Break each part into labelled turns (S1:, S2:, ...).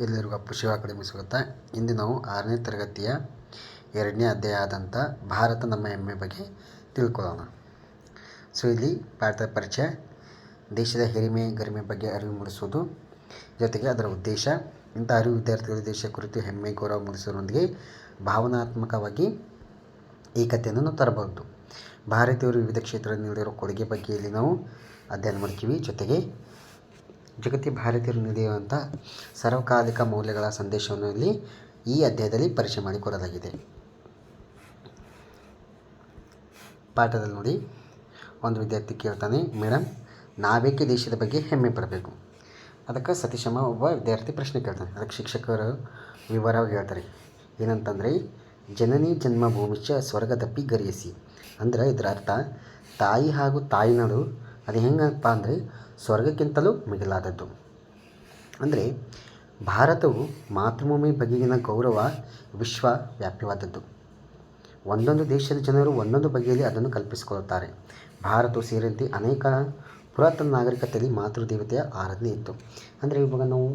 S1: Appu Shiva academy ಸ್ವಾಗತ ಇಂದು ನಾವು ಆರನೇ ತರಗತಿಯ ಎರಡನೇ ಅಧ್ಯಾಯ ಆದಂಥ ಭಾರತ ನಮ್ಮ ಹೆಮ್ಮೆ ಬಗ್ಗೆ ತಿಳ್ಕೊಳ್ಳೋಣ. ಸೊ, ಇಲ್ಲಿ ಭಾರತದ ಪರಿಚಯ, ದೇಶದ ಹಿರಿಮೆ, ಗರಿಮೆ ಬಗ್ಗೆ ಅರಿವು ಮೂಡಿಸುವುದು. ಜೊತೆಗೆ ಅದರ ಉದ್ದೇಶ, ಇಂಥ ಅರಿವು ವಿದ್ಯಾರ್ಥಿಗಳ ದೇಶ ಕುರಿತು ಹೆಮ್ಮೆ, ಗೌರವ ಮೂಡಿಸುವುದರೊಂದಿಗೆ ಭಾವನಾತ್ಮಕವಾಗಿ ಏಕತೆಯನ್ನು ತರಬಹುದು. ಭಾರತೀಯರು ವಿವಿಧ ಕ್ಷೇತ್ರದಲ್ಲಿ ನೀಡಿರುವ ಕೊಡುಗೆ ಬಗ್ಗೆ ಇಲ್ಲಿ ನಾವು ಅಧ್ಯಯನ ಮಾಡ್ತೀವಿ. ಜೊತೆಗೆ ಜಗತ್ತಿ ಭಾರತೀಯರು ನೀಡಿರುವಂಥ ಸರ್ವಕಾಲಿಕ ಮೌಲ್ಯಗಳ ಸಂದೇಶವನ್ನು ಇಲ್ಲಿ ಈ ಅಧ್ಯಾಯದಲ್ಲಿ ಪರಿಚಯ ಮಾಡಿಕೊಡಲಾಗಿದೆ ಪಾಠದಲ್ಲಿ ನೋಡಿ, ಒಂದು ವಿದ್ಯಾರ್ಥಿ ಕೇಳ್ತಾನೆ ಮೇಡಮ್ ನಾವೇಕೆ ದೇಶದ ಬಗ್ಗೆ ಹೆಮ್ಮೆ ಪಡಬೇಕು? ಅದಕ್ಕೆ ಸತೀಶಮ್ಮ ಒಬ್ಬ ವಿದ್ಯಾರ್ಥಿ ಪ್ರಶ್ನೆ ಕೇಳ್ತಾನೆ. ಅದಕ್ಕೆ ಶಿಕ್ಷಕರು ವಿವರವಾಗಿ ಹೇಳ್ತಾರೆ. ಏನಂತಂದರೆ, ಜನನಿ ಜನ್ಮಭೂಮಿಶ್ಚ ಸ್ವರ್ಗದಪ್ಪಿ ಗರಿಯಸಿ. ಅಂದ್ರೆ ಇದರ ಅರ್ಥ, ತಾಯಿ ಹಾಗೂ ತಾಯಿನಾಡು ಅದು ಹೆಂಗಪ್ಪ ಅಂದರೆ ಸ್ವರ್ಗಕ್ಕಿಂತಲೂ ಮಿಗಿಲಾದದ್ದು. ಅಂದರೆ ಭಾರತವು ಮಾತೃಭೂಮಿ ಬಗೆಗಿನ ಗೌರವ ವಿಶ್ವವ್ಯಾಪ್ಯವಾದದ್ದು ಒಂದೊಂದು ದೇಶದ ಜನರು ಒಂದೊಂದು ಬಗೆಯಲ್ಲಿ ಅದನ್ನು ಕಲ್ಪಿಸಿಕೊಳ್ಳುತ್ತಾರೆ. ಭಾರತವು ಸೇರಿದಂತೆ ಅನೇಕ ಪುರಾತನ ನಾಗರಿಕತೆಯಲ್ಲಿ ಮಾತೃದೇವತೆಯ ಆರಾಧನೆ ಇತ್ತು. ಅಂದರೆ ಇವಾಗ ನಾವು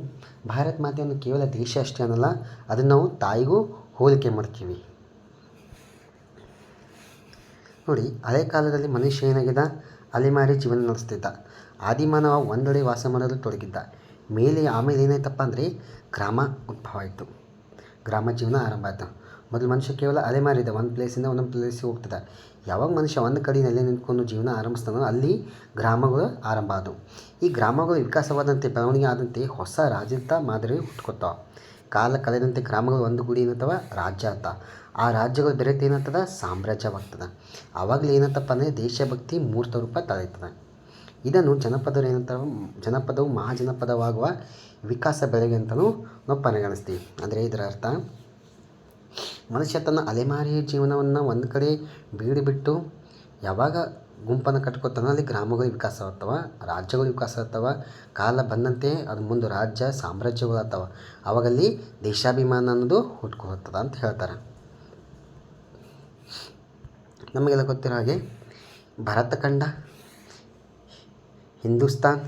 S1: ಭಾರತ ಮಾತೆಯನ್ನು ಕೇವಲ ದೇಶ ಅಷ್ಟೇ ಅನ್ನಲ್ಲ, ಅದನ್ನು ನಾವು ತಾಯಿಗೂ ಹೋಲಿಕೆ ಮಾಡ್ತೀವಿ. ನೋಡಿ, ಹಳೆ ಕಾಲದಲ್ಲಿ ಮನುಷ್ಯ ಏನಾಗಿದ್ದ? ಅಲೆಮಾರಿ ಜೀವನ ನಡೆಸ್ತಿದ್ದ ಆದಿಮಾನವ ಒಂದೆಡೆ ವಾಸ ಮಾಡಲು ತೊಡಗಿದ್ದ. ಮೇಲೆ ಆಮೇಲೆ ಏನಾಯ್ತಪ್ಪ ಅಂದರೆ ಗ್ರಾಮ ಉದ್ಭವ ಆಯಿತು ಗ್ರಾಮ ಜೀವನ ಆರಂಭ ಆಯಿತು. ಮೊದಲು ಮನುಷ್ಯ ಕೇವಲ ಅಲೆಮಾರಿದ ಒಂದು ಪ್ಲೇಸಿಂದ ಒಂದೊಂದು ಪ್ಲೇಸಿಗೆ ಹೋಗ್ತದೆ ಯಾವಾಗ ಮನುಷ್ಯ ಒಂದು ಕಡೆ ನೆಲೆ ನಿಂತ್ಕೊಂಡು ಜೀವನ ಆರಂಭಿಸ್ತಾನೋ ಅಲ್ಲಿ ಗ್ರಾಮಗಳು ಆರಂಭ ಆದವು. ಈ ಗ್ರಾಮಗಳು ವಿಕಾಸವಾದಂತೆ ಬೆಳವಣಿಗೆ ಆದಂತೆ ಹೊಸ ರಾಜ್ಯದ ಮಾದರಿ ಹುಟ್ಕೊತಾವ ಕಾಲ ಕಳೆದಂತೆ ಗ್ರಾಮಗಳು ಒಂದು ಗುಡಿ ಏನತ್ತವ ರಾಜ್ಯ ಆತ ಆ ರಾಜ್ಯಗಳು ಬೆರೆತು ಏನತ್ತದ ಸಾಮ್ರಾಜ್ಯವಾಗ್ತದೆ. ಆವಾಗಲೇ ಏನತ್ತಪ್ಪ ಅಂದರೆ ದೇಶಭಕ್ತಿ ಮೂರ್ತ ರೂಪ ತಳೆಯುತ್ತದೆ. ಇದನ್ನು ಜನಪದರು ಏನಂತಾರೆ? ಜನಪದವು ಮಹಾಜನಪದವಾಗುವ ವಿಕಾಸ ಬೆಳೆಗೆ ಅಂತಲೂ ನಾವು ಪರಿಗಣಿಸ್ತೀವಿ ಅಂದರೆ ಇದರ ಅರ್ಥ, ಮನುಷ್ಯ ತನ್ನ ಅಲೆಮಾರಿಯ ಜೀವನವನ್ನು ಒಂದು ಕಡೆ ಬೀಡಿಬಿಟ್ಟು ಯಾವಾಗ ಗುಂಪನ್ನು ಕಟ್ಕೋತಾನೆ ಅಲ್ಲಿ ಗ್ರಾಮಗಳು ವಿಕಾಸ ಆಗ್ತವೆ, ರಾಜ್ಯಗಳು ವಿಕಾಸ ಆಗ್ತವೆ, ಕಾಲ ಬಂದಂತೆ ಅದು ಮುಂದೆ ರಾಜ್ಯ ಸಾಮ್ರಾಜ್ಯಗಳು ಆಗ್ತವೆ. ಅವಾಗಲ್ಲಿ ದೇಶಾಭಿಮಾನ ಅನ್ನೋದು ಹುಟ್ಕೊಳ್ತದ ಅಂತ ಹೇಳ್ತಾರೆ. ನಮಗೆಲ್ಲ ಗೊತ್ತಿರೋ ಹಾಗೆ ಭರತಖಂಡ ಹಿಂದೂಸ್ತಾನ್,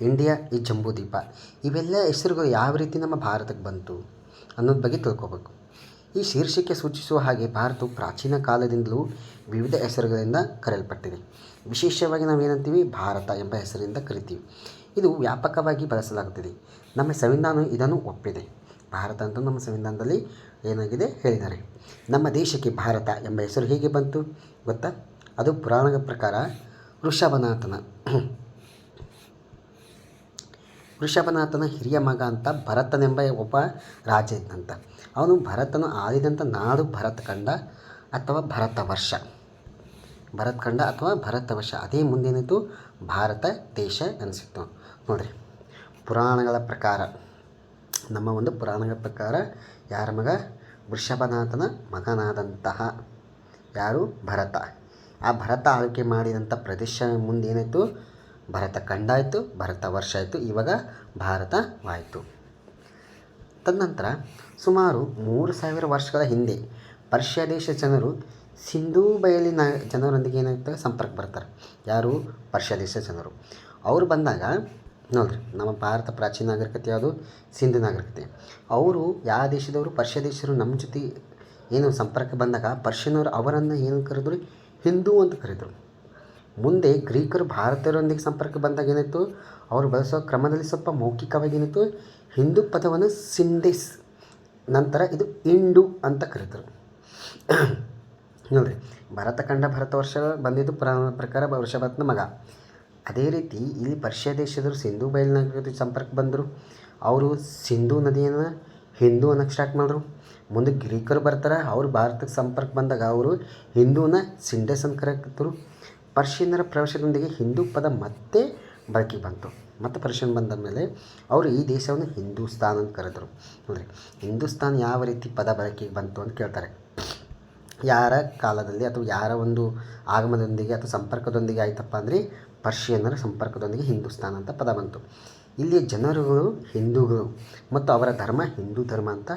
S1: ಇಂಡಿಯಾ, ಈ ಜಂಬೂದ್ವೀಪ, ಇವೆಲ್ಲ ಹೆಸರುಗಳು ಯಾವ ರೀತಿ ನಮ್ಮ ಭಾರತಕ್ಕೆ ಬಂತು ಅನ್ನೋದ್ರ ಬಗ್ಗೆ ತಿಳ್ಕೊಬೇಕು. ಈ ಶೀರ್ಷಿಕೆ ಸೂಚಿಸುವ ಹಾಗೆ ಭಾರತವು ಪ್ರಾಚೀನ ಕಾಲದಿಂದಲೂ ವಿವಿಧ ಹೆಸರುಗಳಿಂದ ಕರೆಯಲ್ಪಟ್ಟಿದೆ. ವಿಶೇಷವಾಗಿ ನಾವೇನಂತೀವಿ? ಭಾರತ ಎಂಬ ಹೆಸರಿಂದ ಕರಿತೀವಿ. ಇದು ವ್ಯಾಪಕವಾಗಿ ಬಳಸಲಾಗುತ್ತಿದೆ. ನಮ್ಮ ಸಂವಿಧಾನ ಇದನ್ನು ಒಪ್ಪಿದೆ. ಭಾರತ ಅಂತ ನಮ್ಮ ಸಂವಿಧಾನದಲ್ಲಿ ಏನಾಗಿದೆ? ಹೇಳಿದ್ದಾರೆ. ನಮ್ಮ ದೇಶಕ್ಕೆ ಭಾರತ ಎಂಬ ಹೆಸರು ಹೇಗೆ ಬಂತು ಗೊತ್ತಾ? ಅದು ಪುರಾಣದ ಪ್ರಕಾರ ವೃಷಭನಾಥನ. ವೃಷಭನಾಥನ ಹಿರಿಯ ಮಗ ಅಂತ ಭರತನೆಂಬ ಒಬ್ಬ ರಾಜ ಇದ್ದಂತ. ಅವನು ಭರತನು ಆಳಿದಂಥ ನಾಡು ಭರತಖಂಡ ಅಥವಾ ಭರತವರ್ಷ ಭರತಖಂಡ ಅಥವಾ ಭರತವರ್ಷ ಅದೇ ಮುಂದೇನಿತ್ತು ಭಾರತ, ದೇಶ ಅನಿಸಿತ್ತು ನೋಡಿರಿ, ಪುರಾಣಗಳ ಪ್ರಕಾರ. ನಮ್ಮ ಒಂದು ಪುರಾಣಗಳ ಪ್ರಕಾರ ಯಾರ ಮಗ? ವೃಷಭನಾಥನ ಮಗನಾದಂತಹ ಯಾರು? ಭರತ. ಆ ಭರತ ಆಳ್ವಿಕೆ ಮಾಡಿದಂಥ ಪ್ರದೇಶ ಮುಂದೇನಾಯಿತು ಭರತ ಖಂಡ ಆಯಿತು, ಭರತ ವರ್ಷ ಆಯಿತು, ಇವಾಗ ಭಾರತವಾಯಿತು ತದನಂತರ ಸುಮಾರು ಮೂರು ಸಾವಿರ ವರ್ಷಗಳ ಹಿಂದೆ ಪರ್ಷ್ಯ ದೇಶ ಜನರು ಸಿಂಧೂ ಬಯಲಿನ ಜನರೊಂದಿಗೆ ಏನಾಗ್ತದೆ? ಸಂಪರ್ಕ ಬರ್ತಾರೆ. ಯಾರು? ಪರ್ಷಿಯಾ ದೇಶ ಜನರು. ಅವರು ಬಂದಾಗ, ನೋಡ್ರಿ, ನಮ್ಮ ಭಾರತ ಪ್ರಾಚೀನ ನಾಗರಿಕತೆ ಯಾವುದು? ಸಿಂಧು ನಾಗರಿಕತೆ. ಅವರು ಯಾವ ದೇಶದವರು? ಪರ್ಷಿಯಾ ದೇಶರು ನಮ್ಮ ಜೊತೆ ಏನು ಸಂಪರ್ಕ ಬಂದಾಗ ಪರ್ಷಿಯನವರು ಅವರನ್ನು ಏನು ಕರೆದ್ರು? ಹಿಂದೂ ಅಂತ ಕರೆದರು. ಮುಂದೆ ಗ್ರೀಕರು ಭಾರತೀಯರೊಂದಿಗೆ ಸಂಪರ್ಕ ಬಂದಾಗ ಏನಿತ್ತು ಅವರು ಬಳಸೋ ಕ್ರಮದಲ್ಲಿ ಸ್ವಲ್ಪ ಮೌಖಿಕವಾಗಿ ಏನಿತ್ತು ಹಿಂದೂ ಪದವನ್ನು ಸಿಂಧಿಸ್, ನಂತರ ಇದು ಇಂಡು ಅಂತ ಕರೀತಾರೆ. ನೋಡಿರಿ ಭರತಖಂಡ ಭರತ ವರ್ಷ ಬಂದಿದ್ದು ಪ್ರ ಪ್ರಕಾರ ವೃಷಭತ್ನ ಮಗ. ಅದೇ ರೀತಿ ಇಲ್ಲಿ ಪರ್ಷಿಯಾ ದೇಶದವರು ಸಿಂಧೂ ಬಯಲಿನ ಸಂಪರ್ಕ ಬಂದರು. ಅವರು ಸಿಂಧೂ ನದಿಯನ್ನು ಹಿಂದೂ ಅನ್ನೋಕ್ಕೆ ಸ್ಟಾರ್ಟ್ ಮಾಡಿದ್ರು. ಮುಂದೆ ಗ್ರೀಕರು ಬರ್ತಾರೆ, ಅವರು ಭಾರತಕ್ಕೆ ಸಂಪರ್ಕ ಬಂದಾಗ ಅವರು ಹಿಂದೂನ ಸಿಂಡೆಸ್ ಅಂತ ಕರೆಯಕತ್ತರು ಪರ್ಷಿಯನ್ನರ ಪ್ರವೇಶದೊಂದಿಗೆ ಹಿಂದೂ ಪದ ಮತ್ತೆ ಬಳಕೆಗೆ ಬಂತು. ಮತ್ತು ಪರ್ಷಿಯನ್ ಬಂದ ಮೇಲೆ ಅವರು ಈ ದೇಶವನ್ನು ಹಿಂದೂಸ್ತಾನ್ ಅಂತ ಕರೆದರು. ಅಂದರೆ ಹಿಂದೂಸ್ತಾನ್ ಯಾವ ರೀತಿ ಪದ ಬಳಕೆಗೆ ಬಂತು ಅಂತ ಕೇಳ್ತಾರೆ. ಯಾರ ಕಾಲದಲ್ಲಿ ಅಥವಾ ಯಾರ ಒಂದು ಆಗಮನದೊಂದಿಗೆ ಅಥವಾ ಸಂಪರ್ಕದೊಂದಿಗೆ ಆಯ್ತಪ್ಪ ಅಂದರೆ ಪರ್ಷಿಯನ್ನರ ಸಂಪರ್ಕದೊಂದಿಗೆ ಹಿಂದೂಸ್ತಾನ್ ಅಂತ ಪದ ಬಂತು. ಇಲ್ಲಿಯ ಜನರುಗಳು ಹಿಂದೂಗಳು ಮತ್ತು ಅವರ ಧರ್ಮ ಹಿಂದೂ ಧರ್ಮ ಅಂತ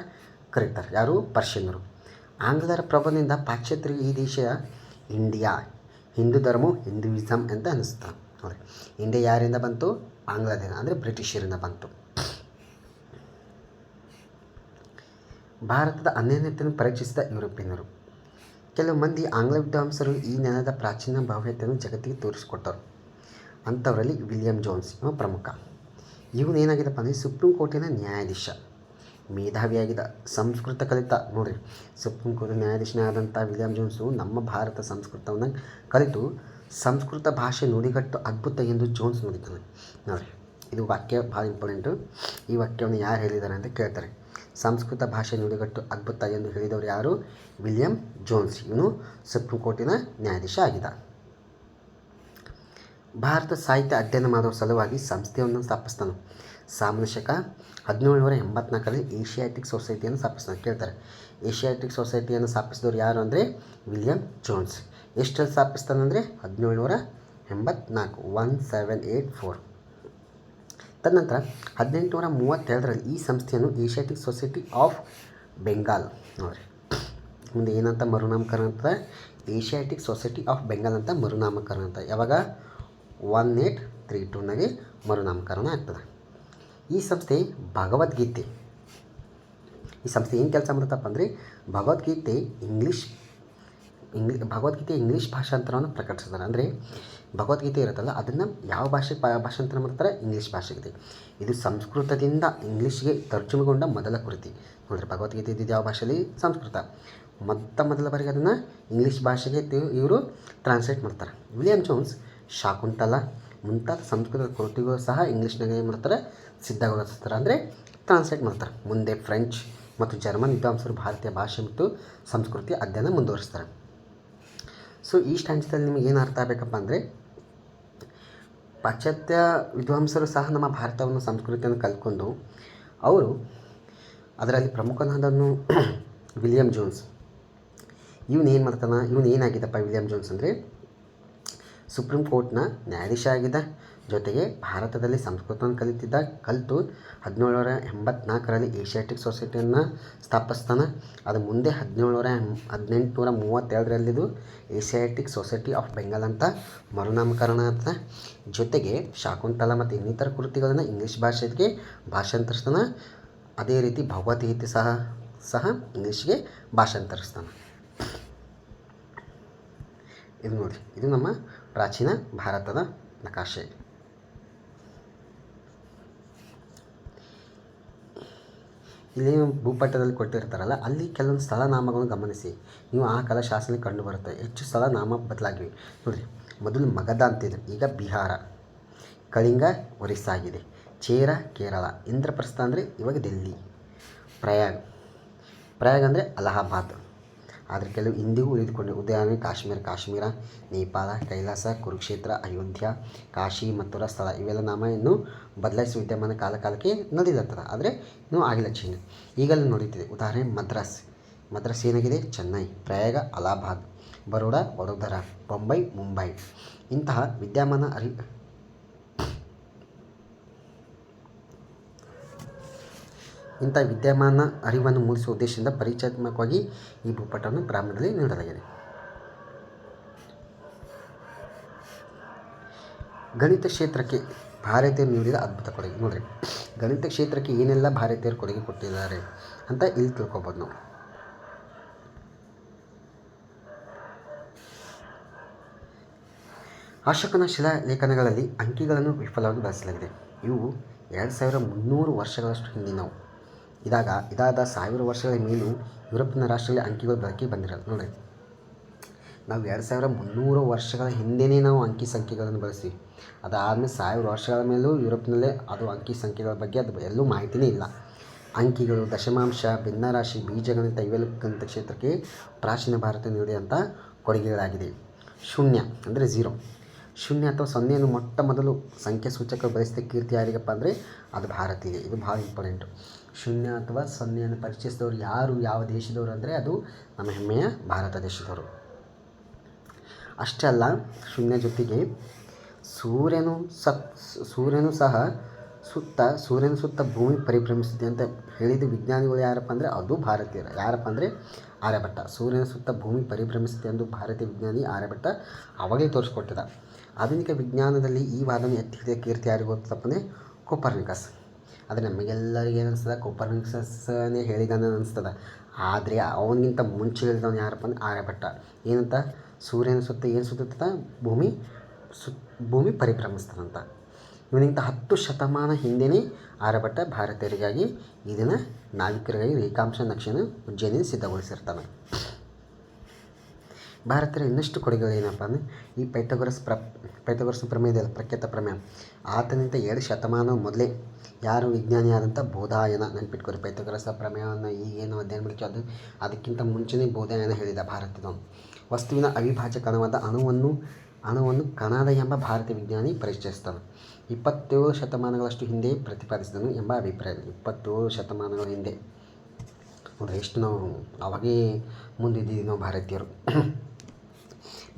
S1: ಕರೀತಾರೆ. ಯಾರು? ಪರ್ಷಿಯನ್ನರು ಆಂಗ್ಲರ ಪ್ರಭಾವದಿಂದ ಪಾಶ್ಚಾತ್ಯರಿಗೆ ಈ ದೇಶ ಇಂಡಿಯಾ ಹಿಂದೂ ಧರ್ಮವು ಹಿಂದೂಯಿಸಮ್ ಅಂತ ಅನ್ನಿಸ್ತಾರೆ ನೋಡಿ, ಇಂಡಿಯಾ ಯಾರಿಂದ ಬಂತು? ಆಂಗ್ಲದಿಂದ ಅಂದರೆ ಬ್ರಿಟಿಷರಿಂದ ಬಂತು. ಭಾರತದ ಅನನ್ಯತೆಯನ್ನು ಪರೀಕ್ಷಿಸಿದ ಯುರೋಪಿಯನ್ನರು ಕೆಲವು ಮಂದಿ ಆಂಗ್ಲ ವಿದ್ವಾಂಸರು ಈ ನೆಲದ ಪ್ರಾಚೀನ ಭವ್ಯತೆಯನ್ನು ಜಗತ್ತಿಗೆ ತೋರಿಸಿಕೊಟ್ಟರು. ಅಂಥವರಲ್ಲಿ ವಿಲಿಯಂ ಜೋನ್ಸ್ ಇವ ಪ್ರಮುಖ. ಇವನೇನಾಗಿದ್ದಪ್ಪ ಅಂದರೆ ಸುಪ್ರೀಂ ಕೋರ್ಟಿನ ನ್ಯಾಯಾಧೀಶ. ಮೇಧಾವಿಯಾಗಿದ್ದ ಸಂಸ್ಕೃತ ಕಲಿತ ನೋಡಿರಿ, ಸುಪ್ರೀಂ ಕೋರ್ಟ್ ನ್ಯಾಯಾಧೀಶನಾದಂಥ ವಿಲಿಯಂ ಜೋನ್ಸು ನಮ್ಮ ಭಾರತ ಸಂಸ್ಕೃತವನ್ನು ಕಲಿತು ಸಂಸ್ಕೃತ ಭಾಷೆ ನುಡಿಗಟ್ಟು ಅದ್ಭುತ ಎಂದು ಜೋನ್ಸ್ ನುಡಿತಾನೆ. ನೋಡಿರಿ, ಇದು ವಾಕ್ಯ ಭಾಳ ಇಂಪಾರ್ಟೆಂಟು. ಈ ವಾಕ್ಯವನ್ನು ಯಾರು ಹೇಳಿದ್ದಾರೆ ಅಂತ ಕೇಳ್ತಾರೆ. ಸಂಸ್ಕೃತ ಭಾಷೆ ನುಡಿಗಟ್ಟು ಅದ್ಭುತ ಎಂದು ಹೇಳಿದವರು ಯಾರು? ವಿಲಿಯಂ ಜೋನ್ಸ್, ಇವನು ಸುಪ್ರೀಂ ಕೋರ್ಟಿನ ನ್ಯಾಯಾಧೀಶ ಆಗಿದ್ದ. ಭಾರತ ಸಾಹಿತ್ಯ ಅಧ್ಯಯನ ಮಾಡುವ ಸಲುವಾಗಿ ಸಂಸ್ಥೆಯನ್ನು ಸ್ಥಾಪಿಸ್ತಾನೆ. ಹದಿನೇಳು ಹದಿನೇಳುನೂರ ಎಂಬತ್ನಾಲ್ಕರಲ್ಲಿ ಏಷಿಯಾಟಿಕ್ ಸೊಸೈಟಿಯನ್ನು ಸ್ಥಾಪಿಸಿದ ಕೇಳ್ತಾರೆ. ಏಷಿಯಾಟಿಕ್ ಸೊಸೈಟಿಯನ್ನು ಸ್ಥಾಪಿಸಿದವರು ಯಾರು ಅಂದರೆ ವಿಲಿಯಂ ಜೋನ್ಸ್. ಎಷ್ಟರಲ್ಲಿ ಸ್ಥಾಪಿಸ್ತಾನಂದರೆ? ಹದಿನೇಳುನೂರ ಎಂಬತ್ನಾಲ್ಕು, ಒನ್ ಸೆವೆನ್ ಏಯ್ಟ್ ಫೋರ್. ತದನಂತರ ಹದಿನೆಂಟುನೂರ ಮೂವತ್ತೆರಡರಲ್ಲಿ ಈ ಸಂಸ್ಥೆಯನ್ನು ಏಷಿಯಾಟಿಕ್ ಸೊಸೈಟಿ ಆಫ್ ಬೆಂಗಾಲ್ ನೋಡಿರಿ. ಮುಂದೆ ಏನಂತ ಮರುನಾಮಕರಣ ಅಂತ? ಏಷಿಯಾಟಿಕ್ ಸೊಸೈಟಿ ಆಫ್ ಬೆಂಗಾಲ್ ಅಂತ ಮರುನಾಮಕರಣ ಅಂತ. ಯಾವಾಗ? ಒನ್ ಏಟ್ ತ್ರೀ ಟೂನಾಗೆ ಮರುನಾಮಕರಣ ಆಗ್ತದೆ. ಈ ಸಂಸ್ಥೆ ಭಗವದ್ಗೀತೆ. ಈ ಸಂಸ್ಥೆ ಏನು ಕೆಲಸ ಮಾಡುತ್ತಪ್ಪ ಅಂದರೆ ಭಗವದ್ಗೀತೆ ಇಂಗ್ಲೀಷ್, ಇಂಗ್ಲಿ, ಭಗವದ್ಗೀತೆ ಇಂಗ್ಲೀಷ್ ಭಾಷಾಂತರವನ್ನು ಪ್ರಕಟಿಸ್ತಾರೆ. ಅಂದರೆ ಭಗವದ್ಗೀತೆ ಇರುತ್ತಲ್ಲ, ಅದನ್ನು ಯಾವ ಭಾಷೆ ಭಾಷಾಂತರ ಮಾಡ್ತಾರೆ? ಇಂಗ್ಲೀಷ್ ಭಾಷೆಗಿದೆ. ಇದು ಸಂಸ್ಕೃತದಿಂದ ಇಂಗ್ಲೀಷ್ಗೆ ತರ್ಜುಮೆಗೊಂಡ ಮೊದಲ ಕೃತಿ. ನೋಡಿದ್ರೆ ಭಗವದ್ಗೀತೆ ಇದ್ದಿದ್ದು ಯಾವ ಭಾಷೆಯಲ್ಲಿ ಸಂಸ್ಕೃತ. ಮೊತ್ತ ಮೊದಲ ಬಾರಿಗೆ ಅದನ್ನು ಇಂಗ್ಲೀಷ್ ಭಾಷೆಗೆ ಇವರು ಟ್ರಾನ್ಸ್ಲೇಟ್ ಮಾಡ್ತಾರೆ. ವಿಲಿಯಂ ಜೋನ್ಸ್, ಶಾಕುಂತಲ ಮುಂತಾದ ಸಂಸ್ಕೃತ ಕೃತಿಗಳು ಸಹ ಇಂಗ್ಲೀಷ್ನಾಗ ಏನು ಮಾಡ್ತಾರೆ ಸಿದ್ಧಗೊಳಿಸ್ತಾರೆ ಅಂದರೆ ಟ್ರಾನ್ಸ್ಲೇಟ್ ಮಾಡ್ತಾರೆ. ಮುಂದೆ ಫ್ರೆಂಚ್ ಮತ್ತು ಜರ್ಮನ್ ವಿದ್ವಾಂಸರು ಭಾರತೀಯ ಭಾಷೆ ಮತ್ತು ಸಂಸ್ಕೃತಿ ಅಧ್ಯಯನ ಮುಂದುವರಿಸ್ತಾರೆ. ಸೊ ಈ ಸ್ಟ್ಯಾಂಡ್ಸ್ದಲ್ಲಿ ನಿಮಗೆ ಏನು ಅರ್ಥ ಆಗಬೇಕಪ್ಪ ಅಂದರೆ, ಪಾಶ್ಚಾತ್ಯ ವಿದ್ವಾಂಸರು ಸಹ ನಮ್ಮ ಭಾರತವನ್ನು, ಸಂಸ್ಕೃತಿಯನ್ನು ಕಲ್ತ್ಕೊಂಡು ಅವರು ಅದರಲ್ಲಿ ಪ್ರಮುಖನಾದನು ವಿಲಿಯಂ ಜೋನ್ಸ್. ಇವನು ಏನು ಮಾಡ್ತಾನೆ, ಇವನು ಏನಾಗಿದ್ದಪ್ಪ ವಿಲಿಯಂ ಜೋನ್ಸ್ ಅಂದರೆ ಸುಪ್ರೀಂ ಕೋರ್ಟ್ನ ನ್ಯಾಯಾಧೀಶ ಆಗಿದ್ದ ಜೊತೆಗೆ ಭಾರತದಲ್ಲಿ ಸಂಸ್ಕೃತವನ್ನು ಕಲಿತಿದ್ದ ಕಲಿತು ಹದಿನೇಳುನೂರ ಎಂಬತ್ನಾಲ್ಕರಲ್ಲಿ ಏಷಿಯಾಟಿಕ್ ಸೊಸೈಟಿಯನ್ನು ಸ್ಥಾಪಿಸ್ತಾನೆ. ಅದು ಮುಂದೆ ಹದಿನೇಳುನೂರ ಹದಿನೆಂಟುನೂರ ಮೂವತ್ತೆರಡರಲ್ಲಿದು ಏಷಿಯಾಟಿಕ್ ಸೊಸೈಟಿ ಆಫ್ ಬೆಂಗಾಲ್ ಅಂತ ಮರುನಾಮಕರಣ ಆಗ್ತದೆ. ಜೊತೆಗೆ ಶಾಕುಂತಲ ಮತ್ತು ಇನ್ನಿತರ ಕೃತಿಗಳನ್ನು ಇಂಗ್ಲೀಷ್ ಭಾಷೆಗೆ ಭಾಷಾಂತರಿಸ್ತಾನೆ. ಅದೇ ರೀತಿ ಭಗವದ್ಗೀತೆ ಸಹ ಸಹ ಇಂಗ್ಲೀಷ್ಗೆ ಭಾಷಾಂತರಿಸ್ತಾನೆ. ಇದು ನೋಡಿ, ಇದು ನಮ್ಮ ಪ್ರಾಚೀನ ಭಾರತದ ನಕಾಶೆ. ಇಲ್ಲಿ ಭೂಪಟ್ಟದಲ್ಲಿ ಕೊಟ್ಟಿರ್ತಾರಲ್ಲ, ಅಲ್ಲಿ ಕೆಲವೊಂದು ಸ್ಥಳನಾಮಗಳನ್ನು ಗಮನಿಸಿ. ನೀವು ಆ ಕಾಲ ಶಾಸನ ಕಂಡು ಬರುತ್ತೆ ಹೆಚ್ಚು ಸ್ಥಳನಾಮ ಬದಲಾಗಿವೆ. ನೋಡಿರಿ, ಮೊದಲು ಮಗಧ ಅಂತಿದ್ರು ಈಗ ಬಿಹಾರ. ಕಳಿಂಗ ಒರಿಸ್ಸಾ ಆಗಿದೆ ಚೇರ ಕೇರಳ. ಇಂದ್ರಪ್ರಸ್ಥ ಅಂದರೆ ಇವಾಗ ದಿಲ್ಲಿ. ಪ್ರಯಾಗ್. ಪ್ರಯಾಗ್ ಅಂದರೆ ಅಲಹಾಬಾದ್. ಆದರೆ ಕೆಲವು ಇಂದಿಗೂ ಉಳಿದುಕೊಂಡಿವೆ ಉದಾಹರಣೆ ಕಾಶ್ಮೀರ ಕಾಶ್ಮೀರ, ನೇಪಾಳ, ಕೈಲಾಸ, ಕುರುಕ್ಷೇತ್ರ, ಅಯೋಧ್ಯ, ಕಾಶಿ, ಮಥುರಾ ಸ್ಥಳ. ಇವೆಲ್ಲ ನಾಮ ಇನ್ನೂ ಬದಲಾಯಿಸುವ ವಿದ್ಯಮಾನ ಕಾಲ ಕಾಲಕ್ಕೆ ನಡೆದಿರ್ತದೆ. ಆದರೆ ಇನ್ನೂ ಆಗಿಲ್ಲ ಚೇಂಜ್ ಈಗಲೂ ನಡೀತಿದೆ. ಉದಾಹರಣೆ, ಮದ್ರಾಸ್. ಮದ್ರಾಸ್ ಏನಾಗಿದೆ? ಚೆನ್ನೈ, ಪ್ರಯಾಗ, ಅಲಹಾಬಾದ್, ಬರೋಡಾ, ವಡೋದರ, ಬೊಂಬೈ, ಮುಂಬೈ. ಇಂತಹ ವಿದ್ಯಮಾನ ಅರಿ ಇಂಥ ವಿದ್ಯಮಾನ ಅರಿವನ್ನು ಮೂಡಿಸುವ ಉದ್ದೇಶದಿಂದ ಪರಿಚಯಾತ್ಮಕವಾಗಿ ಈ ಭೂಪಟವನ್ನು ಪ್ರಾರಂಭದಲ್ಲಿ ನೀಡಲಾಗಿದೆ. ಗಣಿತ ಕ್ಷೇತ್ರಕ್ಕೆ ಭಾರತೀಯರು ನೀಡಿದ ಅದ್ಭುತ ಕೊಡುಗೆ. ನೋಡಿರಿ, ಗಣಿತ ಕ್ಷೇತ್ರಕ್ಕೆ ಏನೆಲ್ಲ ಭಾರತೀಯರು ಕೊಡುಗೆ ಕೊಟ್ಟಿದ್ದಾರೆ ಅಂತ ಇಲ್ಲಿ ತಿಳ್ಕೊಬೋದು ನಾವು. ಅಶೋಕನ ಶಿಲಾಲೇಖನಗಳಲ್ಲಿ ಅಂಕಿಗಳನ್ನು ವಿಫಲವಾಗಿ ಬಳಸಲಾಗಿದೆ. ಇವು ಎರಡು ಸಾವಿರ ಮುನ್ನೂರು ವರ್ಷಗಳಷ್ಟು ಹಿಂದಿನವು. ಇದಾಗ ಇದಾದ ಸಾವಿರ ವರ್ಷಗಳ ಮೇಲೂ ಯುರೋಪಿನ ರಾಷ್ಟ್ರಗಳಲ್ಲಿ ಅಂಕಿಗಳು ಬಳಕೆ ಬಂದಿರೋದು ನೋಡಿ ನಾವು ಎರಡು ಸಾವಿರ ಮುನ್ನೂರು ವರ್ಷಗಳ ಹಿಂದೆಯೇ ನಾವು ಅಂಕಿ ಸಂಖ್ಯೆಗಳನ್ನು ಬಳಸ್ತೀವಿ. ಅದಾದಮೇಲೆ ಸಾವಿರ ವರ್ಷಗಳ ಮೇಲೂ ಯುರೋಪ್ನಲ್ಲೇ ಅದು ಅಂಕಿ ಸಂಖ್ಯೆಗಳ ಬಗ್ಗೆ ಅದು ಎಲ್ಲೂ ಮಾಹಿತಿನೇ ಇಲ್ಲ. ಅಂಕಿಗಳು, ದಶಮಾಂಶ, ಭಿನ್ನರಾಶಿ, ಬೀಜಗಣಿತ ಇವೆಲ್ಲಕ್ಕಂತ ಗಣಿತ ಕ್ಷೇತ್ರಕ್ಕೆ ಪ್ರಾಚೀನ ಭಾರತ ನೀಡಿದಂಥ ಕೊಡುಗೆಗಳಾಗಿದೆ ಶೂನ್ಯ ಅಂದರೆ ಝೀರೋ ಶೂನ್ಯ ಅಥವಾ ಸೊನ್ನೆಯನ್ನು ಮೊಟ್ಟ ಮೊದಲು ಸಂಖ್ಯೆ ಸೂಚಕ ಬಳಸಿದ ಕೀರ್ತಿ ಯಾರಿಗಪ್ಪ ಅಂದರೆ ಅದು ಭಾರತೀಯ. ಇದು ಭಾಳ ಇಂಪಾರ್ಟೆಂಟು ಶೂನ್ಯ ಅಥವಾ ಸೊನ್ನೆಯನ್ನು ಪರಿಚಯಿಸಿದವರು ಯಾರು, ಯಾವ ದೇಶದವರು ಅಂದರೆ ಅದು ನಮ್ಮ ಹೆಮ್ಮೆಯ ಭಾರತ ದೇಶದವರು. ಅಷ್ಟೇ ಅಲ್ಲ, ಶೂನ್ಯ ಜೊತೆಗೆ ಸೂರ್ಯನು ಸತ್, ಸೂರ್ಯನು ಸಹ ಸುತ್ತ, ಸೂರ್ಯನ ಸುತ್ತ ಭೂಮಿ ಪರಿಭ್ರಮಿಸಿದೆ ಅಂತ ಹೇಳಿದ ವಿಜ್ಞಾನಿಗಳು ಯಾರಪ್ಪ ಅಂದರೆ ಅದು ಭಾರತೀಯರ. ಯಾರಪ್ಪ ಅಂದರೆ ಆರ್ಯಭಟ್ಟ. ಸೂರ್ಯನ ಸುತ್ತ ಭೂಮಿ ಪರಿಭ್ರಮಿಸಿದೆ ಎಂದು ಭಾರತೀಯ ವಿಜ್ಞಾನಿ ಆರ್ಯಭಟ್ಟ ಅವಾಗಲೇ ತೋರಿಸ್ಕೊಟ್ಟಿದ್ದ. ಆಧುನಿಕ ವಿಜ್ಞಾನದಲ್ಲಿ ಈ ವಾದನೆ ಎತ್ತಿದ ಕೀರ್ತಿ ಯಾರಿಗೆ ಗೊತ್ತಪ್ಪ ಅಂದರೆ ಕೊಪರ್ನಿಕಸ್. ಆದರೆ ನಮಗೆಲ್ಲರಿಗೆ ಏನು ಅನಿಸ್ತದೆ? ಕೊಪರ್ನಿಕಸನೇ ಹೇಳಿದಾನೆ ಅನಿಸ್ತದೆ. ಆದರೆ ಅವನಿಗಿಂತ ಮುಂಚೆ ಹೇಳಿದವನು ಯಾರಪ್ಪ ಅಂದ್ರೆ ಆರ್ಯಭಟ್ಟ. ಏನಂತ? ಸೂರ್ಯನ ಸುತ್ತ ಏನು ಸುತ್ತದ ಭೂಮಿ ಸುತ್ ಭೂಮಿ ಪರಿಭ್ರಮಿಸ್ತದಂತ. ಇವನಿಗಿಂತ ಹತ್ತು ಶತಮಾನ ಹಿಂದೆಯೇ ಆರ್ಯಭಟ್ಟ ಭಾರತೀಯರಿಗಾಗಿ ಇದನ್ನು ನಾವಿಕರಿಗಾಗಿ ರೇಖಾಂಶ ನಕ್ಷೆಯನ್ನು ಉಜ್ಜಯಿನಿ ಸಿದ್ಧಗೊಳಿಸಿರ್ತಾನೆ. ಭಾರತೀಯರ ಇನ್ನಷ್ಟು ಕೊಡುಗೆಗಳು ಏನಪ್ಪ ಅಂದರೆ, ಈ ಪೈಥಾಗೊರಸ್ ಪ್ರ, ಪೈಥಾಗೊರಸ್ ಪ್ರಮೇಯ ಇದೆಯಲ್ಲ ಪ್ರಖ್ಯಾತ ಪ್ರಮೇಯ. ಆತನಿಂದ ಎರಡು ಶತಮಾನ ಮೊದಲೇ ಯಾರು ವಿಜ್ಞಾನಿಯಾದಂಥ ಬೋಧಾಯನ ನೆನ್ಪಿಟ್ಕೊರಿ. ಪೈಥಾಗೊರಸ್ ಪ್ರಮೇಯವನ್ನು ಈಗೇನು ಅಧ್ಯಯನ ಮಾಡ್ತೀವಿ, ಅದು ಅದಕ್ಕಿಂತ ಮುಂಚೆನೇ ಬೋಧಾಯನ ಹೇಳಿದ ಭಾರತದ ವಸ್ತುವಿನ ಅವಿಭಾಜ್ಯ ಕಣವಾದ ಅಣುವನ್ನು ಅಣುವನ್ನು ಕಣದ ಎಂಬ ಭಾರತೀಯ ವಿಜ್ಞಾನಿ ಪರಿಚಯಿಸ್ತಾನೆ. ಇಪ್ಪತ್ತೇಳು ಶತಮಾನಗಳಷ್ಟು ಹಿಂದೆ ಪ್ರತಿಪಾದಿಸಿದನು ಎಂಬ ಅಭಿಪ್ರಾಯ. ಇಪ್ಪತ್ತೇಳು ಶತಮಾನಗಳ ಹಿಂದೆ. ನೋಡ್ರಿ, ಎಷ್ಟು ನಾವು ಅವಾಗೇ ಮುಂದಿದ್ದೀವಿ ನಾವು ಭಾರತೀಯರು.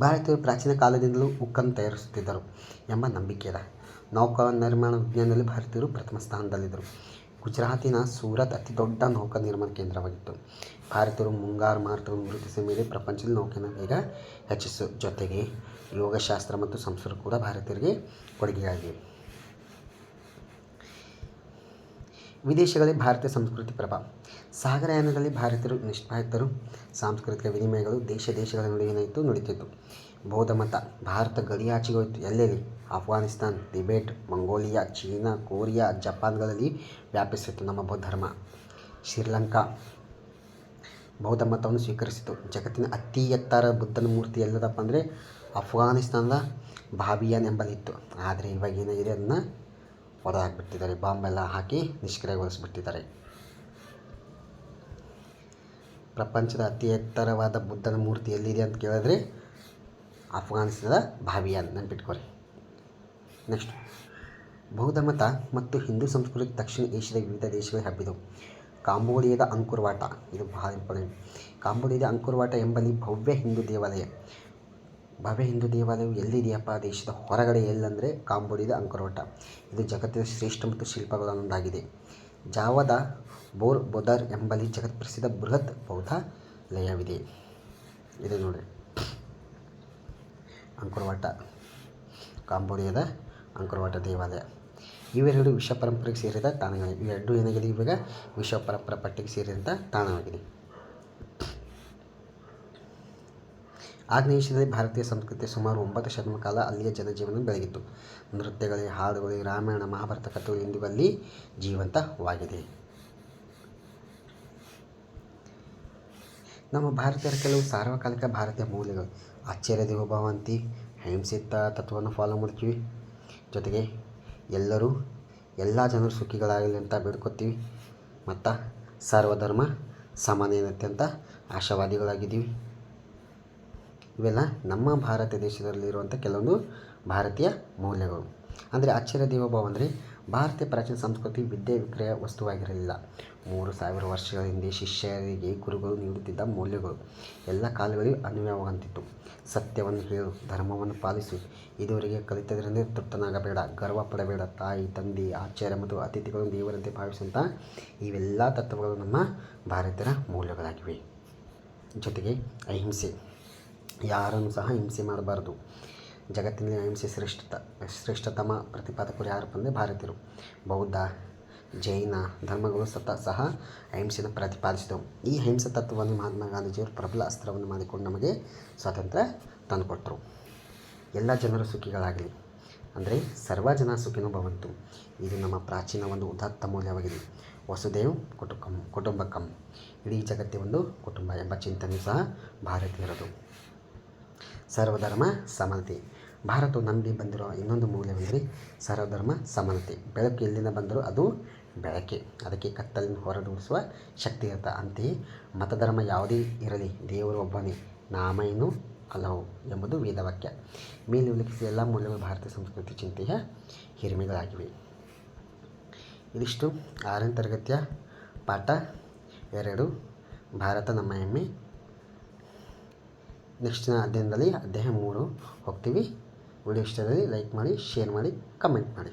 S1: ಭಾರತೀಯರು ಪ್ರಾಚೀನ ಕಾಲದಿಂದಲೂ ಉಕ್ಕನ್ನು ತಯಾರಿಸುತ್ತಿದ್ದರು ಎಂಬ ನಂಬಿಕೆ ಇದೆ. ನೌಕಾ ನಿರ್ಮಾಣ ವಿಜ್ಞಾನದಲ್ಲಿ ಭಾರತೀಯರು ಪ್ರಥಮ ಸ್ಥಾನದಲ್ಲಿದ್ದರು. ಗುಜರಾತಿನ ಸೂರತ್ ಅತಿ ದೊಡ್ಡ ನೌಕಾ ನಿರ್ಮಾಣ ಕೇಂದ್ರವಾಗಿತ್ತು. ಭಾರತೀಯರು ಮುಂಗಾರು ಮಾರುತವನ್ನು ಗುರುತಿಸಿದ ಮೇಲೆ ಪ್ರಪಂಚದ ನೌಕೆಯನ್ನು ಬೇಗ ಹೆಚ್ಚಿಸು ಜೊತೆಗೆ ಯೋಗಶಾಸ್ತ್ರ ಮತ್ತು ಸಂಸ್ಕೃತ ಕೂಡ ಭಾರತೀಯರಿಗೆ ಕೊಡುಗೆಯಾಗಿವೆ. ವಿದೇಶಗಳಲ್ಲಿ ಭಾರತೀಯ ಸಂಸ್ಕೃತಿ ಪ್ರಭಾವ. ಸಾಗರಯಾನದಲ್ಲಿ ಭಾರತೀಯರು ನಿಷ್ಠಾಯಿತರು ಸಾಂಸ್ಕೃತಿಕ ವಿನಿಮಯಗಳು ದೇಶ ದೇಶಗಳ ನಡುವೆ ಏನಾಯಿತು ನಡೀತಿತ್ತು ಬೌದ್ಧ ಮತ, ಭಾರತ ಗಡಿಯಾಚೆಗೆ ಹೋಯಿತು. ಎಲ್ಲೆಲ್ಲಿ? Afghanistan Tibet, Mongolia, China, Korea, ಜಪಾನ್ಗಳಲ್ಲಿ ವ್ಯಾಪಿಸಿತ್ತು ನಮ್ಮ ಬೌದ್ಧ ಧರ್ಮ. ಶ್ರೀಲಂಕಾ ಬೌದ್ಧ ಮತವನ್ನು ಸ್ವೀಕರಿಸಿತು. ಜಗತ್ತಿನ ಅತಿ ಎತ್ತರ ಬುದ್ಧನ ಮೂರ್ತಿ ಎಲ್ಲದಪ್ಪ ಅಂದರೆ ಅಫ್ಘಾನಿಸ್ತಾನದ ಬಾಬಿಯಾನ್ ಎಂಬಲ್ಲಿತ್ತು. ಆದರೆ ಇವಾಗ ಏನಾಗಿದೆ? ಅದನ್ನು ಹೊರಹಾಕಿಬಿಟ್ಟಿದ್ದಾರೆ ಬಾಂಬೆಲ್ಲ ಹಾಕಿ ನಿಷ್ಕ್ರಿಯಗೊಳಿಸ್ಬಿಟ್ಟಿದ್ದಾರೆ. ಪ್ರಪಂಚದ ಅತಿ ಎತ್ತರವಾದ ಬುದ್ಧನ ಮೂರ್ತಿ ಎಲ್ಲಿದೆ ಅಂತ ಕೇಳಿದ್ರೆ ಅಫ್ಘಾನಿಸ್ತಾನದ ಭಾವಿಯಾನ್ ನೆನ್ಪಿಟ್ಕೊರಿ. ನೆಕ್ಸ್ಟ್ ಬೌದ್ಧ ಮತ ಮತ್ತು ಹಿಂದೂ ಸಂಸ್ಕೃತಿ ದಕ್ಷಿಣ ಏಷ್ಯಾದ ವಿವಿಧ ದೇಶಗಳಿಗೆ ಹಬ್ಬಿದವು. ಕಾಂಬೋಡಿಯಾದ ಅಂಕುರ್ವಾಟ, ಇದು ಬಹಳ ಇಂಪಾರ್ಟೆಂಟ್ ಕಾಂಬೋಡಿಯಾದ ಅಂಕುರ್ವಾಟ ಎಂಬಲ್ಲಿ ಭವ್ಯ ಹಿಂದೂ ದೇವಾಲಯ. ಭವ್ಯ ಹಿಂದೂ ದೇವಾಲಯವು ಎಲ್ಲಿದೆಯಪ್ಪ? ದೇಶದ ಹೊರಗಡೆ ಎಲ್ಲಂದರೆ ಕಾಂಬೋಡಿಯಾದ ಅಂಕುರ್ವಾಟ. ಇದು ಜಗತ್ತಿನ ಶ್ರೇಷ್ಠ ಮತ್ತು ಶಿಲ್ಪಗಳನ್ನೊಂದಾಗಿದೆ ಜಾವದ ಬೋರ್ ಬೋದರ್ ಎಂಬಲ್ಲಿ ಜಗತ್ಪ್ರಸಿದ್ಧ ಬೃಹತ್ ಬೌದ್ಧ ಲಯವಿದೆ ಇದು ನೋಡಿ ಅಂಕುರವಾಟ. ಕಾಂಬೋಡಿಯಾದ ಅಂಕುರವಾಟ ದೇವಾಲಯ. ಇವೆರಡು ವಿಶ್ವ ಪರಂಪರೆಗೆ ಸೇರಿದ ತಾಣಗಳಿವೆ ಇವೆರಡು ಏನಾಗಿದೆ? ಇವಾಗ ವಿಶ್ವ ಪರಂಪರೆ ಪಟ್ಟಿಗೆ ಸೇರಿದಂಥ ತಾಣವಾಗಿದೆ. ಆಗ್ನೇಯದಲ್ಲಿ ಭಾರತೀಯ ಸಂಸ್ಕೃತಿ ಸುಮಾರು ಒಂಬತ್ತು ಶತಮಾನ ಕಾಲ ಅಲ್ಲಿಯ ಜನಜೀವನ ಬೆಳಗಿತ್ತು. ನೃತ್ಯಗಳೇ, ಹಾಡುಗಳೇ, ರಾಮಾಯಣ, ಮಹಾಭಾರತ ಕಥೆಗಳು ಇಂದಿಗೂ ಅಲ್ಲಿ ಜೀವಂತವಾಗಿದೆ. ನಮ್ಮ ಭಾರತೀಯರ ಕೆಲವು ಸಾರ್ವಕಾಲಿಕ ಭಾರತೀಯ ಮೌಲ್ಯಗಳು ಆಶ್ಚರ್ಯ ಭವಂತಿ ಅಹಿಂಸಿತ ತತ್ವವನ್ನು ಫಾಲೋ ಮಾಡ್ತೀವಿ. ಜೊತೆಗೆ ಎಲ್ಲರೂ ಎಲ್ಲ ಜನರು ಸುಖಿಗಳಾಗಲಿ ಅಂತ ಬೇಡ್ಕೊತೀವಿ. ಮತ್ತು ಸರ್ವಧರ್ಮ ಸಮಾನತೆ ಅಂತ ಆಶಾವಾದಿಗಳಾಗಿದ್ದೀವಿ. ಇವೆಲ್ಲ ನಮ್ಮ ಭಾರತ ದೇಶದಲ್ಲಿರುವಂಥ ಕೆಲವೊಂದು ಭಾರತೀಯ ಮೌಲ್ಯಗಳು ಅಂದರೆ ಆಶ್ಚರ್ಯ ದೇವ ಅಂದರೆ ಭಾರತೀಯ ಪ್ರಾಚೀನ ಸಂಸ್ಕೃತಿ ವಿದ್ಯೆ ವಿಕ್ರಯ ವಸ್ತುವಾಗಿರಲಿಲ್ಲ. ಮೂರು ಸಾವಿರ ವರ್ಷಗಳ ಹಿಂದೆ ಶಿಷ್ಯರಿಗೆ ಗುರುಗಳು ನೀಡುತ್ತಿದ್ದ ಮೌಲ್ಯಗಳು ಎಲ್ಲ ಕಾಲಗಳಿಗೂ ಅನ್ವಯವಾಗಂತಿತ್ತು ಸತ್ಯವನ್ನು ಹೇಳು, ಧರ್ಮವನ್ನು ಪಾಲಿಸು, ಇದುವರೆಗೆ ಕಲಿತದರಿಂದ ತೃಪ್ತನಾಗಬೇಡ, ಗರ್ವ ಪಡಬೇಡ, ತಾಯಿ, ತಂದೆ, ಆಚಾರ್ಯ ಮತ್ತು ಅತಿಥಿಗಳನ್ನು ದೇವರಂತೆ ಭಾವಿಸುವಂಥ ಇವೆಲ್ಲ ತತ್ವಗಳು ನಮ್ಮ ಭಾರತೀಯರ ಮೌಲ್ಯಗಳಾಗಿವೆ. ಜೊತೆಗೆ ಅಹಿಂಸೆ, ಯಾರನ್ನು ಸಹ ಹಿಂಸೆ ಮಾಡಬಾರ್ದು. ಜಗತ್ತಿನಲ್ಲಿ ಅಹಿಂಸೆ ಶ್ರೇಷ್ಠತ, ಶ್ರೇಷ್ಠತಮ ಪ್ರತಿಪಾದಕರು ಯಾರಪ್ಪ ಅಂದರೆ ಭಾರತೀಯರು. ಬೌದ್ಧ, ಜೈನ ಧರ್ಮಗಳು ಸತ ಸಹ ಅಹಿಂಸೆಯನ್ನು ಪ್ರತಿಪಾದಿಸಿದವು. ಈ ಅಹಿಂಸೆ ತತ್ವವನ್ನು ಮಹಾತ್ಮ ಗಾಂಧೀಜಿಯವರು ಪ್ರಬಲ ಅಸ್ತ್ರವನ್ನು ಮಾಡಿಕೊಂಡು ನಮಗೆ ಸ್ವಾತಂತ್ರ್ಯ ತಂದುಕೊಟ್ಟರು. ಎಲ್ಲ ಜನರು ಸುಖಿಗಳಾಗಲಿ. ಅಂದರೆ ಸರ್ವ ಜನ ಸುಖಿನೂ ಭವಂತು. ಇದು ನಮ್ಮ ಪ್ರಾಚೀನ ಒಂದು ಉದಾತ್ತ ಮೌಲ್ಯವಾಗಿದೆ. ವಸುದೇವ್ ಕುಟುಂಬಕಂ ಕುಟುಂಬಕಂ. ಇಡೀ ಜಗತ್ತೇ ಒಂದು ಕುಟುಂಬ ಎಂಬ ಚಿಂತನೆಯೂ ಸಹ ಭಾರತೀಯರದು. ಸರ್ವಧರ್ಮ ಸಮಾನತೆ ಭಾರತವು ನಂಬಿ ಬಂದಿರೋ ಇನ್ನೊಂದು ಮೌಲ್ಯವೆಂದರೆ ಸರ್ವಧರ್ಮ ಸಮಾನತೆ. ಬೆಳಕು ಎಲ್ಲಿಂದ ಬಂದರೂ ಅದು ಬೆಳಕೆ. ಅದಕ್ಕೆ ಕತ್ತಲಿನ ಹೊರದೂಡಿಸುವ ಶಕ್ತಿ ಇರುತ್ತೆ ಅಂತೆಯೇ ಮತಧರ್ಮ ಯಾವುದೇ ಇರಲಿ, ದೇವರು ಒಬ್ಬನೇ ನಾಮೇನು ಅಲಹು ಎಂಬುದು ವೇದವಾಕ್ಯ. ಮೇಲೆ ಉಲ್ಲೇಖಿಸಿದ ಎಲ್ಲ ಮೌಲ್ಯಗಳು ಭಾರತೀಯ ಸಂಸ್ಕೃತಿ ಚಿಂತೆಯ ಹಿರಿಮೆಗಳಾಗಿವೆ. ಇದಿಷ್ಟು. ಆರನೇ ತರಗತಿಯ ಪಾಠ ಎರಡು. ಭಾರತ ನಮ್ಮ ಹೆಮ್ಮೆ. ನೆಕ್ಸ್ಟಿನ ಅಧ್ಯಯನದಲ್ಲಿ ಅಧ್ಯಾಯ ಮೂರು ಹೋಗ್ತೀವಿ. ವಿಡಿಯೋ ಇಷ್ಟದಲ್ಲಿ ಲೈಕ್ ಮಾಡಿ ಶೇರ್ ಮಾಡಿ ಕಮೆಂಟ್ ಮಾಡಿ.